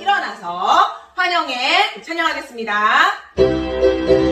일어나서 환영에 찬양하겠습니다.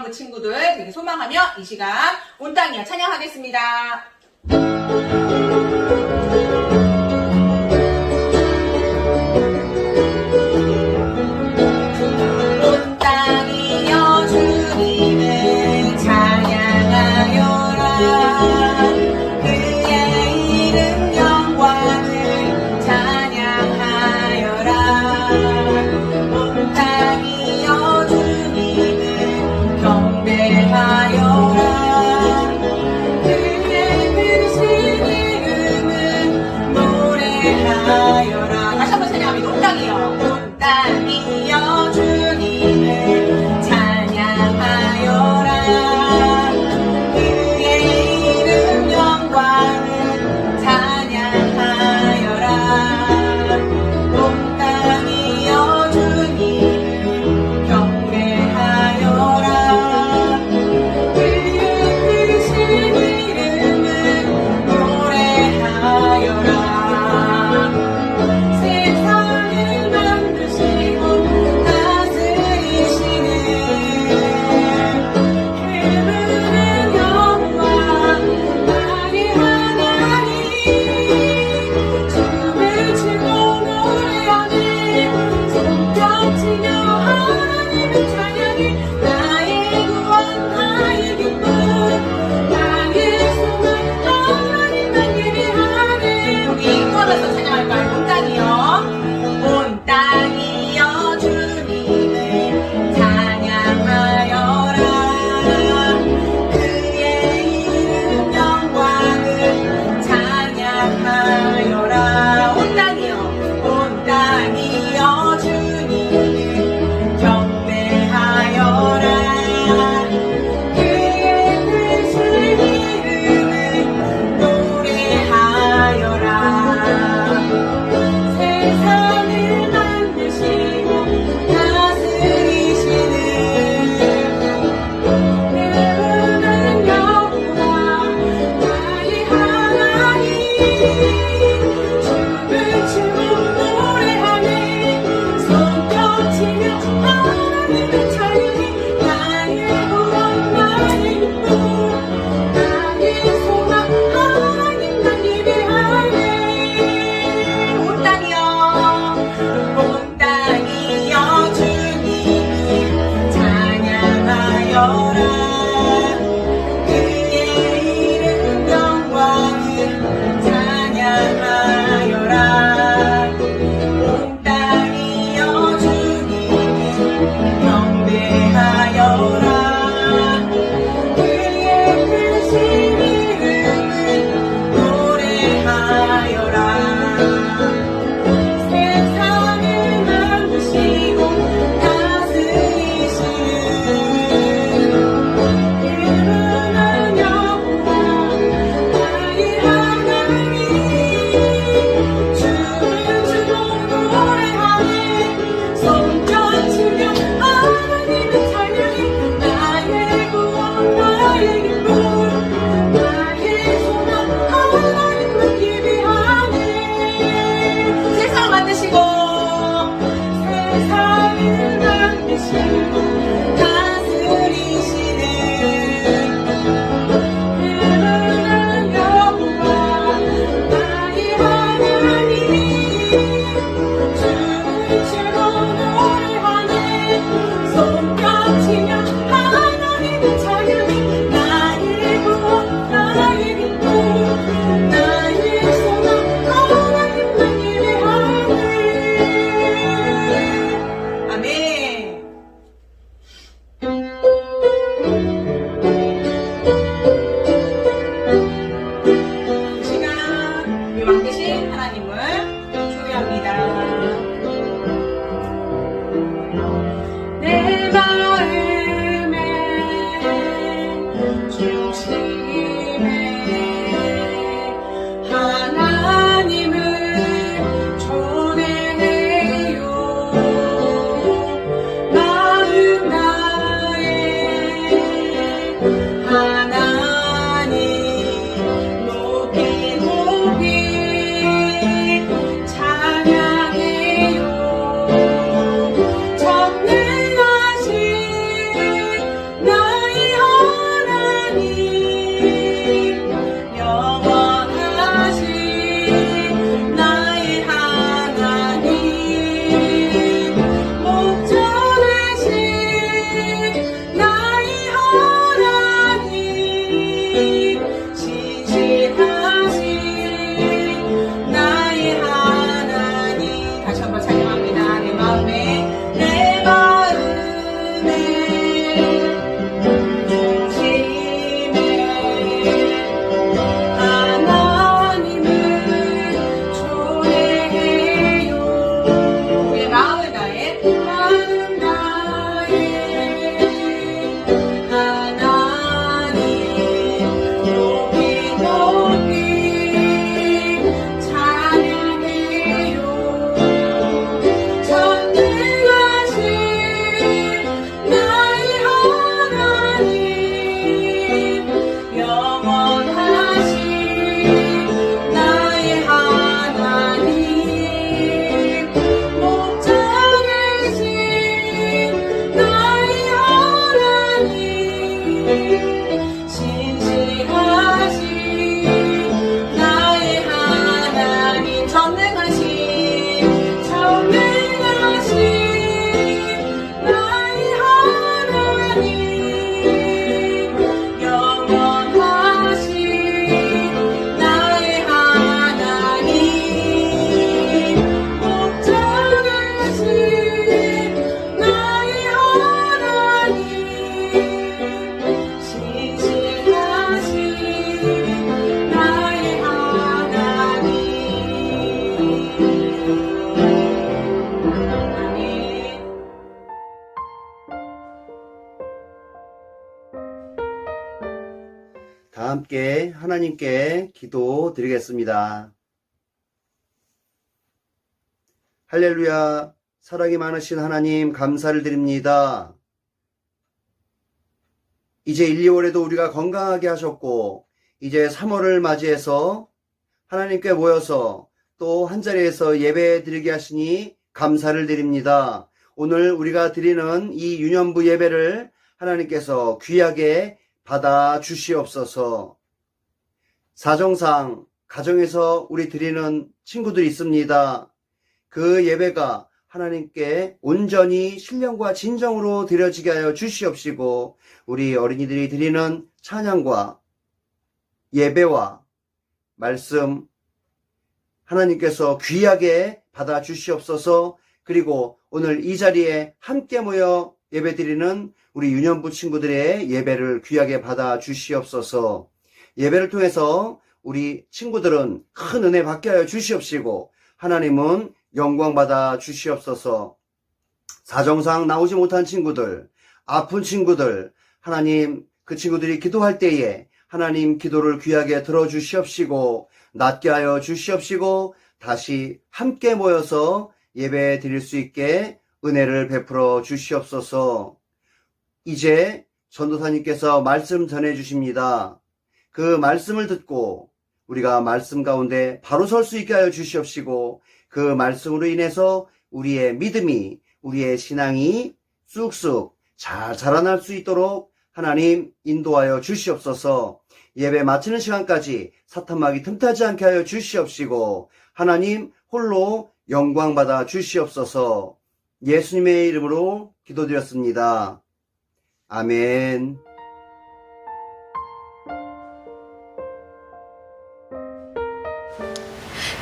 임산부 그 친구들 소망하며 이 시간 온땅이야 찬양하겠습니다. 하나님께 기도 드리겠습니다. 할렐루야, 사랑이 많으신 하나님 감사를 드립니다. 이제 1, 2월에도 우리가 건강하게 하셨고, 이제 3월을 맞이해서 하나님께 모여서 또 한자리에서 예배 드리게 하시니 감사를 드립니다. 오늘 우리가 드리는 이 유년부 예배를 하나님께서 귀하게 받아 주시옵소서. 사정상 가정에서 우리 드리는 친구들이 있습니다. 그 예배가 하나님께 온전히 신령과 진정으로 드려지게 하여 주시옵시고 우리 어린이들이 드리는 찬양과 예배와 말씀 하나님께서 귀하게 받아 주시옵소서 그리고 오늘 이 자리에 함께 모여 예배 드리는 우리 유년부 친구들의 예배를 귀하게 받아 주시옵소서 예배를 통해서 우리 친구들은 큰 은혜 받게 하여 주시옵시고 하나님은 영광 받아 주시옵소서 사정상 나오지 못한 친구들 아픈 친구들 하나님 그 친구들이 기도할 때에 하나님 기도를 귀하게 들어 주시옵시고 낫게 하여 주시옵시고 다시 함께 모여서 예배 드릴 수 있게 은혜를 베풀어 주시옵소서 이제 전도사님께서 말씀 전해 주십니다. 그 말씀을 듣고 우리가 말씀 가운데 바로 설 수 있게 하여 주시옵시고 그 말씀으로 인해서 우리의 믿음이 우리의 신앙이 쑥쑥 잘 자라날 수 있도록 하나님 인도하여 주시옵소서 예배 마치는 시간까지 사탄막이 틈타지 않게 하여 주시옵시고 하나님 홀로 영광 받아 주시옵소서 예수님의 이름으로 기도드렸습니다. 아멘.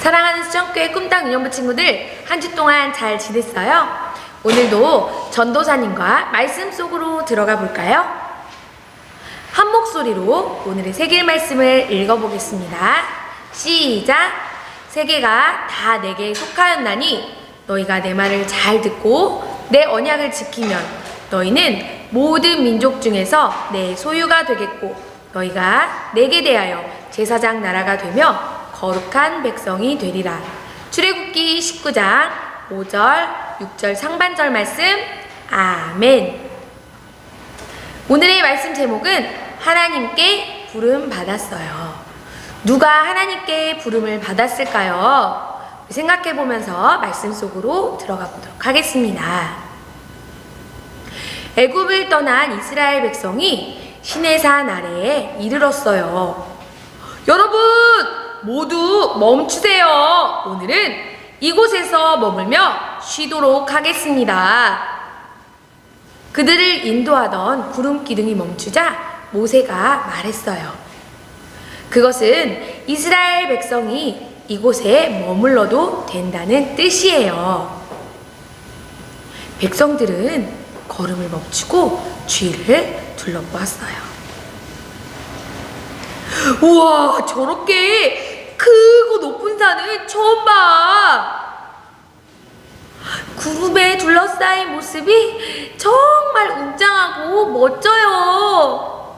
사랑하는 수정교회 꿈땅 유년부 친구들 한 주 동안 잘 지냈어요? 오늘도 전도사님과 말씀 속으로 들어가 볼까요? 한 목소리로 오늘의 세계 말씀을 읽어보겠습니다. 시작! 세계가 다 내게 속하였나니 너희가 내 말을 잘 듣고 내 언약을 지키면 너희는 모든 민족 중에서 내 소유가 되겠고 너희가 내게 대하여 제사장 나라가 되며 거룩한 백성이 되리라. 출애굽기 19장 5절, 6절 상반절 말씀. 아멘. 오늘의 말씀 제목은 하나님께 부름 받았어요. 누가 하나님께 부름을 받았을까요? 생각해 보면서 말씀 속으로 들어가 보도록 하겠습니다. 애굽을 떠난 이스라엘 백성이 시내산 아래에 이르렀어요. 여러분, 모두 멈추세요. 오늘은 이곳에서 머물며 쉬도록 하겠습니다. 그들을 인도하던 구름 기둥이 멈추자 모세가 말했어요. 그것은 이스라엘 백성이 이곳에 머물러도 된다는 뜻이에요. 백성들은 걸음을 멈추고 주위를 둘러보았어요. 우와, 저렇게 크고 높은 산은 처음 봐. 구름에 둘러싸인 모습이 정말 웅장하고 멋져요.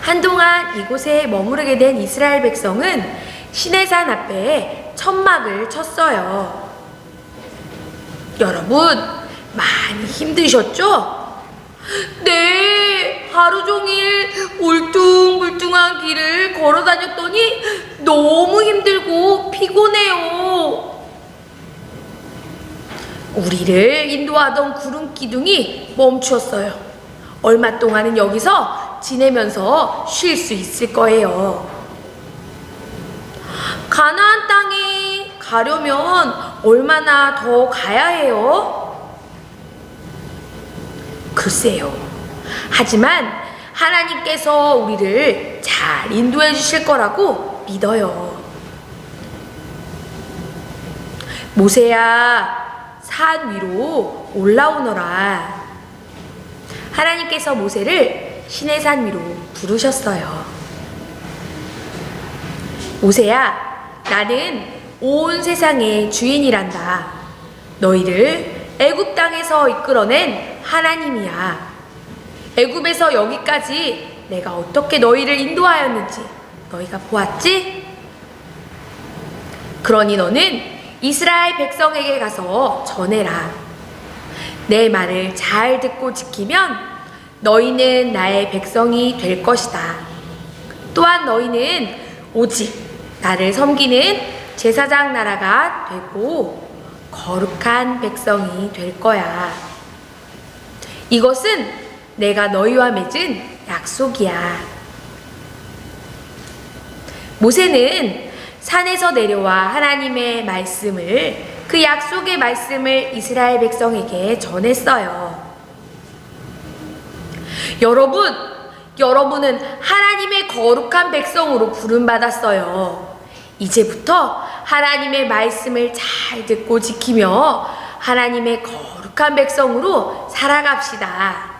한동안 이곳에 머무르게 된 이스라엘 백성은 시내산 앞에 천막을 쳤어요. 여러분, 많이 힘드셨죠? 네, 하루 종일 울퉁불퉁한 길을 걸어 다녔더니 너무 힘들고 피곤해요. 우리를 인도하던 구름 기둥이 멈추었어요. 얼마 동안은 여기서 지내면서 쉴 수 있을 거예요. 가나안 땅에 가려면 얼마나 더 가야 해요? 글쎄요. 하지만 하나님께서 우리를 잘 인도해 주실 거라고 믿어요. 모세야, 산 위로 올라오너라. 하나님께서 모세를 시내산 위로 부르셨어요. 모세야, 나는 온 세상의 주인이란다. 너희를 애굽 땅에서 이끌어낸 하나님이야. 애굽에서 여기까지 내가 어떻게 너희를 인도하였는지 너희가 보았지? 그러니 너는 이스라엘 백성에게 가서 전해라. 내 말을 잘 듣고 지키면 너희는 나의 백성이 될 것이다. 또한 너희는 오직 나를 섬기는 제사장 나라가 되고 거룩한 백성이 될 거야. 이것은 내가 너희와 맺은 약속이야. 모세는 산에서 내려와 하나님의 말씀을 그 약속의 말씀을 이스라엘 백성에게 전했어요. 여러분, 여러분은 하나님의 거룩한 백성으로 부름받았어요. 이제부터 하나님의 말씀을 잘 듣고 지키며 하나님의 거룩한 백성으로 살아갑시다.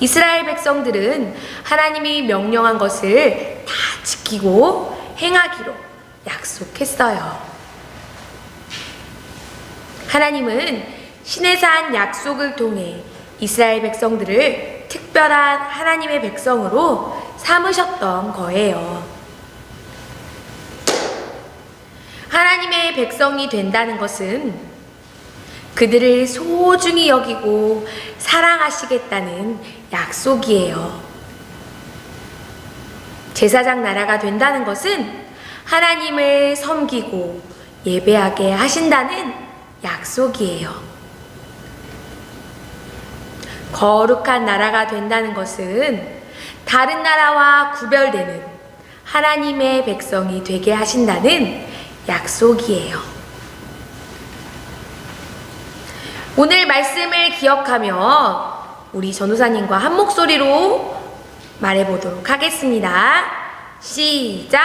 이스라엘 백성들은 하나님이 명령한 것을 다 지키고 행하기로 약속했어요. 하나님은 신에산 약속을 통해 이스라엘 백성들을 특별한 하나님의 백성으로 삼으셨던 거예요. 하나님의 백성이 된다는 것은 그들을 소중히 여기고 사랑하시겠다는 약속이에요. 제사장 나라가 된다는 것은 하나님을 섬기고 예배하게 하신다는 약속이에요. 거룩한 나라가 된다는 것은 다른 나라와 구별되는 하나님의 백성이 되게 하신다는 약속이에요. 오늘 말씀을 기억하며 우리 전우사님과 한 목소리로 말해보도록 하겠습니다. 시작!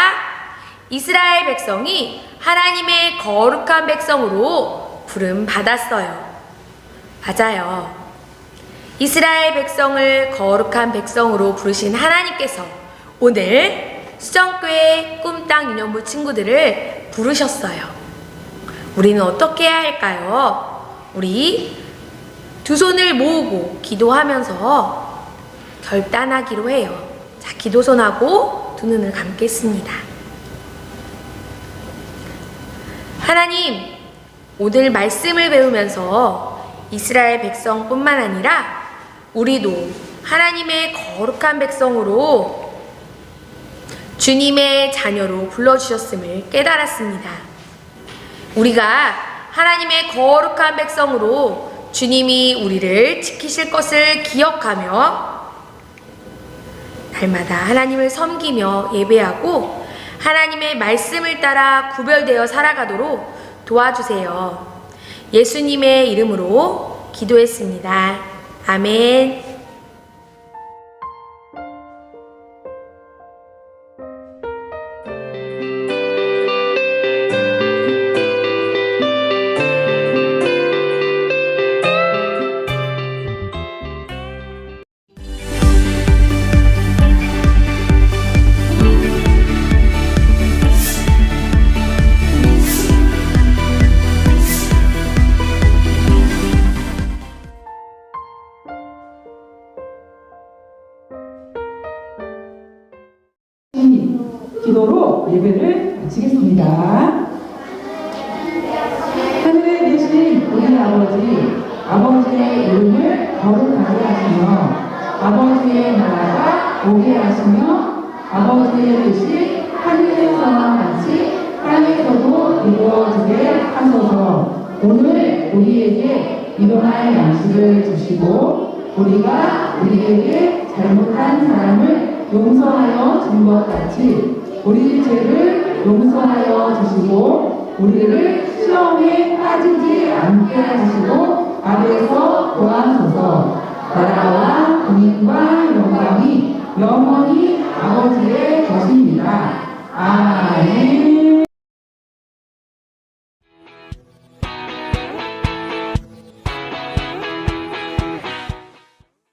이스라엘 백성이 하나님의 거룩한 백성으로 부름 받았어요. 맞아요. 이스라엘 백성을 거룩한 백성으로 부르신 하나님께서 오늘 수정교회 꿈땅 유년부 친구들을 부르셨어요. 우리는 어떻게 해야 할까요? 우리 두 손을 모으고 기도하면서 결단하기로 해요. 자, 기도손하고 두 눈을 감겠습니다. 하나님, 오늘 말씀을 배우면서 이스라엘 백성뿐만 아니라 우리도 하나님의 거룩한 백성으로 주님의 자녀로 불러주셨음을 깨달았습니다. 우리가 하나님의 거룩한 백성으로 주님이 우리를 지키실 것을 기억하며 날마다 하나님을 섬기며 예배하고 하나님의 말씀을 따라 구별되어 살아가도록 도와주세요. 예수님의 이름으로 기도했습니다. 아멘. 오늘 우리에게 일어날 양식을 주시고, 우리가 우리에게 잘못한 사람을 용서하여 준 것 같이 우리 죄를 용서하여 주시고 우리를 시험에 빠지지 않게 하시고 아래에서 도와소서 나라와 군인과 영광이 영원히 아버지의 것입니다. 아멘